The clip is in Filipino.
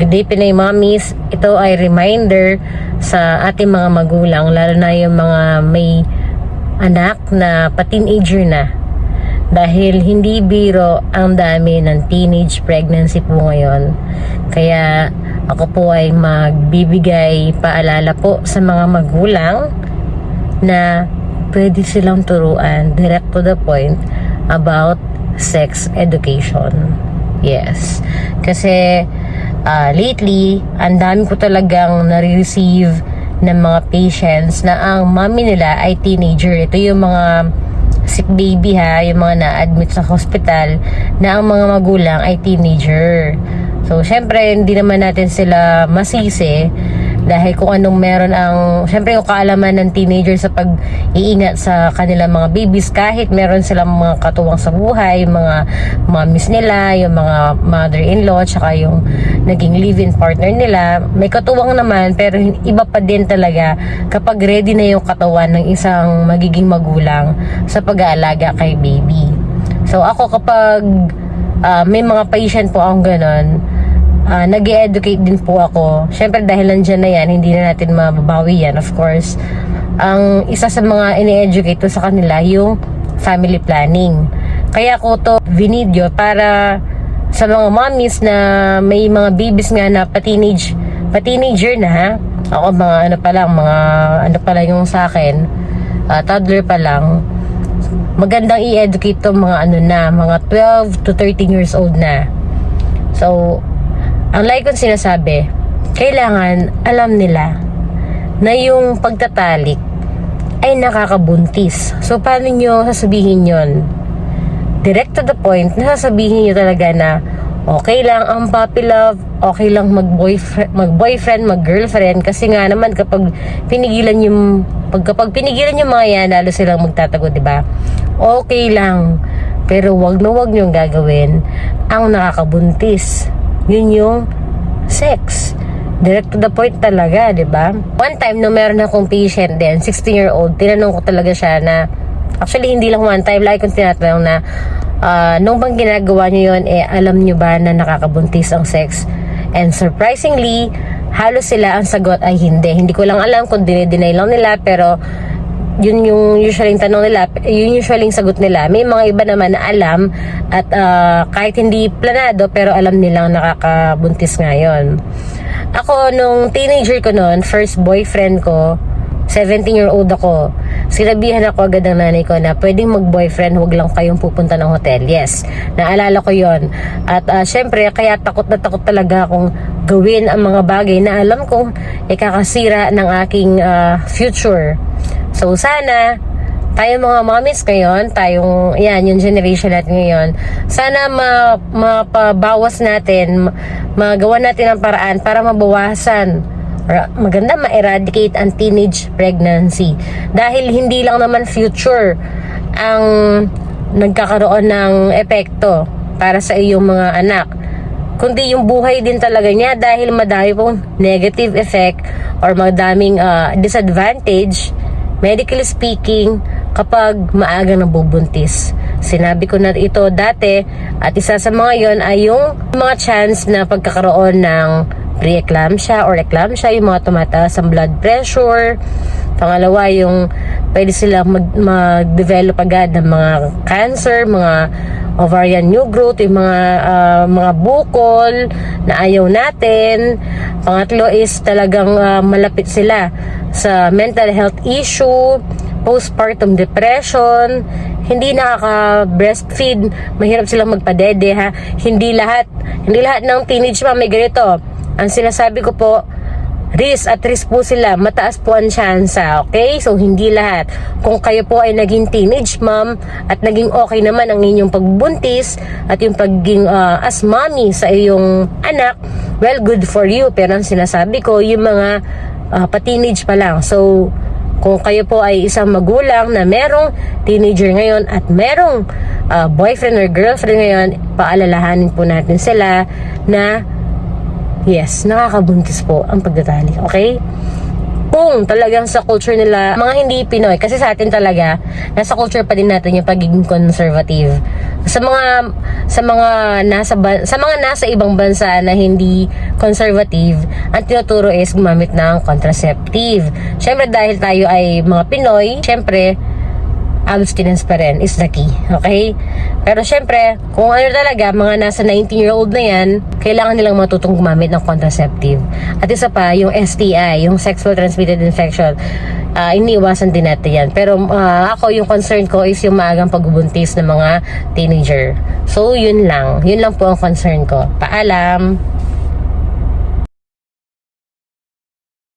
Good day Pinay Mommies. Ito ay reminder sa ating mga magulang, lalo na yung mga may anak na pa-teenager na. Dahil hindi biro ang dami ng teenage pregnancy po ngayon. Kaya ako po ay magbibigay paalala po sa mga magulang na pwede silang turuan direct to the point about sex education. Yes. Kasi ah, lately, ang dami ko talagang nare-receive ng mga patients na ang mommy nila ay teenager. Ito yung mga sick baby ha, yung mga na-admit sa hospital na ang mga magulang ay teenager. So, syempre, hindi naman natin sila masisi dahil kung anong meron ang, syempre yung kaalaman ng teenager sa pag-iingat sa kanilang mga babies kahit meron silang mga katuwang sa buhay, mga mommies nila, yung mga mother-in-law, tsaka yung naging live-in partner nila, may katuwang naman pero iba pa din talaga kapag ready na yung katawan ng isang magiging magulang sa pag-aalaga kay baby. So ako kapag ah, may mga patient po akong ganon, uh, nag educate din po ako. Siyempre dahil nandyan na yan, hindi na natin mababawi yan, of course. Ang isa sa mga ini-educate sa kanila, yung family planning. Kaya ko to vinidyo para sa mga mommies na may mga babies nga na pa-teenage, pa-teenager na ha. Ako mga ano pa lang, mga ano pa lang yung sa akin, ah, toddler pa lang. Magandang i-educate to mga ano na, mga 12 to 13 years old na. So, ang like kong sinasabi, kailangan alam nila na yung pagtatalik ay nakakabuntis. So, paano nyo sasabihin yon? Direct to the point, nasasabihin nyo talaga na okay lang ang puppy love, okay lang mag-boyfriend, mag-boyfriend, mag-girlfriend kasi nga naman kapag pinigilan yung pag kapag pinigilan yung mga yan, lalo silang magtatago, 'di ba? Okay lang. Pero wag na wag nyo gagawin ang nakakabuntis. Yun yung sex. Direct to the point talaga, di ba? One time, no meron akong patient din, 16-year-old, tinanong ko talaga siya na, actually, hindi lang one time, lagi kong tinatanong na, ah, nung bang ginagawa niyo yun, eh, alam niyo ba na nakakabuntis ang sex? And surprisingly, halos sila ang sagot ay hindi. Hindi ko lang alam kung dinideny lang nila, pero yun yung usually tanong nila, yun usually yung sagot nila. May mga iba naman na alam at ah, kahit hindi planado pero alam nilang nakakabuntis ngayon. Ako, nung teenager ko noon, first boyfriend ko, 17-year-old ako, sinabihan ako agad ng nanay ko na pwedeng mag-boyfriend, huwag lang kayong pupunta ng hotel. Yes, naalala ko yon At ah, syempre, kaya takot na takot talaga akong gawin ang mga bagay na alam kong ikakasira ng aking ah, future. So, sana, tayo mga mommies ngayon, tayong, yan, yung generation natin ngayon, sana ma, mapabawas natin, ma- magawa natin ang paraan para mabawasan maganda ma-eradicate ang teenage pregnancy. Dahil hindi lang naman future ang nagkakaroon ng epekto para sa iyong mga anak kundi yung buhay din talaga niya dahil madami pong negative effect or madaming ah, disadvantage medically speaking kapag maaga nabubuntis. Sinabi ko na ito dati at isa sa mga yon ay yung mga chance na pagkakaroon ng preeclampsia or eclampsia, yung mga tumataas ang blood pressure. Pangalawa, yung pwede sila mag- mag-develop agad ng mga cancer, mga ovarian new growth, yung mga ah, mga bukol na ayaw natin. Pangatlo is talagang ah, malapit sila sa mental health issue, postpartum depression, hindi nakaka-breastfeed, mahirap silang magpadede ha. Hindi lahat, hindi lahat ng teenage mom may ganito. Ang sinasabi ko po, risk at risk po sila, mataas po ang tsansa, okay? So, hindi lahat. Kung kayo po ay naging teenage mom at naging okay naman ang inyong pagbuntis at yung pagiging ah, as mommy sa iyong anak, well, good for you. Pero ang sinasabi ko, yung mga ah, pa-teenage pa lang. So, kung kayo po ay isang magulang na merong teenager ngayon at merong ah, boyfriend or girlfriend ngayon, paalalahanin po natin sila na Yes, nakakabuntis po ang pagdatali. Okay? Kung talagang sa culture nila, mga hindi Pinoy, kasi sa atin talaga, nasa culture pa din natin yung pagiging conservative. Sa mga sa mga nasa sa mga nasa ibang bansa na hindi conservative, ang tinuturo is gumamit ng contraceptive. Syempre dahil tayo ay mga Pinoy, syempre abstinence pa rin is the key. Okay? Pero syempre, kung ano talaga, mga nasa 19-year-old na yan, kailangan nilang matutong gumamit ng contraceptive. At isa pa, yung STI, yung sexual transmitted infection, ah, iniiwasan din natin yan. Pero ah, ako, yung concern ko is yung maagang pagbubuntis ng mga teenager. So, yun lang. Yun lang po ang concern ko. Paalam!